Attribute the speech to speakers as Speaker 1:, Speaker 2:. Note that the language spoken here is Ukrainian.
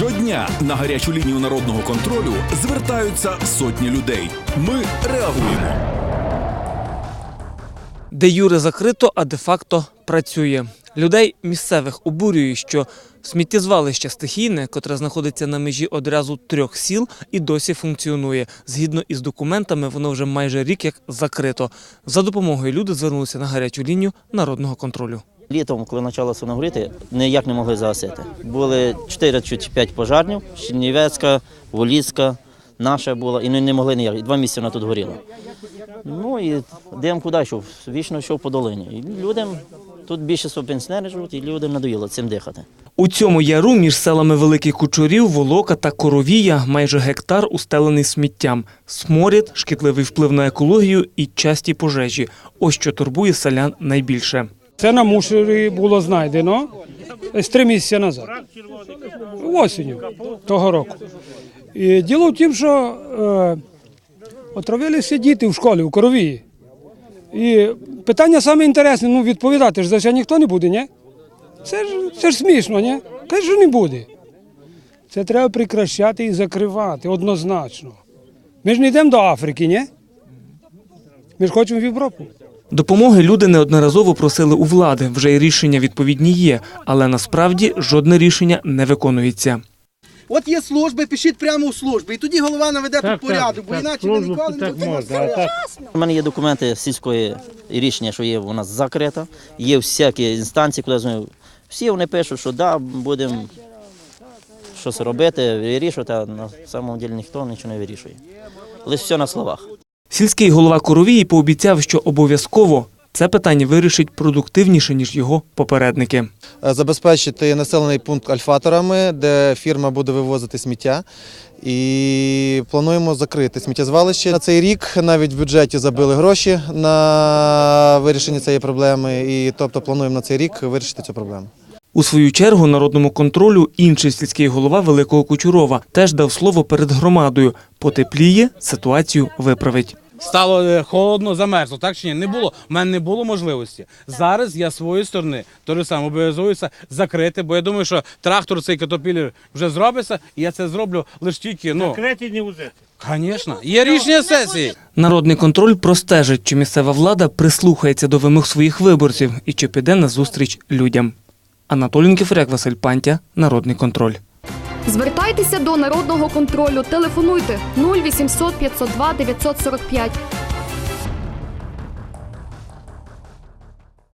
Speaker 1: Щодня на гарячу лінію народного контролю звертаються сотні людей. Ми реагуємо.
Speaker 2: Де юре закрито, а де-факто працює. Людей місцевих обурює, що сміттєзвалище стихійне, котре знаходиться на межі одразу трьох сіл, і досі функціонує. Згідно із документами, воно вже майже рік як закрито. За допомогою люди звернулися на гарячу лінію народного контролю.
Speaker 3: Літом, коли почалося нагоріти, ніяк не могли загасити. Були 4 чи 5 пожарнів, Чернівецька, Воліська, наша була, і не, могли ніяк. Два місяці вона тут горіла. Ну і дим куди йшов? Вічно йшов по долині. І людям, тут більшість пенсіонери живуть, і людям надоїло цим дихати.
Speaker 2: У цьому яру між селами Великий Кучурів, Волока та Коровія майже гектар устелений сміттям. Сморід, шкідливий вплив на екологію і часті пожежі. Ось що турбує селян найбільше.
Speaker 4: Це на мушері було знайдено десь три місяці назад, осінню того року. І діло в тім, що е, отравилися діти в школі у коровії. І питання саме інтересне, ну відповідати ж за це ніхто не буде, ні? Це ж, це ж смішно, ні? Каже, що не буде. Це треба прикращати і закривати однозначно. Ми ж не йдемо до Африки, ні? Ми ж хочемо в Європу.
Speaker 2: Допомоги люди неодноразово просили у влади. Вже й рішення відповідні є, але насправді жодне рішення не виконується.
Speaker 5: От є служби, пишіть прямо у служби. І тоді голова наведе тут порядок, бо іначе ви ніколи не будете.
Speaker 3: У мене є документи сільської рішення, що є у нас закрита. Є всякі інстанції, куди я дзвоню. Всі вони пишуть, що да, будемо щось робити, вирішувати, а на самому ділі ніхто нічого не вирішує. Лише все на словах.
Speaker 2: Сільський голова Коровії пообіцяв, що обов'язково це питання вирішить продуктивніше ніж його попередники.
Speaker 6: Е, забезпечити населений пункт альфаторами, де фірма буде вивозити сміття. І плануємо закрити сміттєзвалище. На цей рік навіть в бюджеті забили гроші на вирішення цієї проблеми. І тобто плануємо на цей рік вирішити цю проблему.
Speaker 2: У свою чергу народному контролю інший сільський голова Великого Кучурова теж дав слово перед громадою. Потепліє, ситуацію виправить.
Speaker 7: Стало е, холодно, замерзло, так чи ні? Не було. У мене не було можливості. Зараз я з своєї сторони то саме обов'язуюся закрити, бо я думаю, що трактор цей катопілер вже зробиться, і я це зроблю лише тільки. Ну,
Speaker 8: Закриті не узити.
Speaker 7: звісно, є рішення сесії.
Speaker 2: Народний контроль простежить, чи місцева влада прислухається до вимог своїх виборців і чи піде на зустріч людям. Анатолій Кіфряк, Василь Пантя, Народний контроль.
Speaker 9: Звертайтеся до народного контролю. Телефонуйте 0800 502 945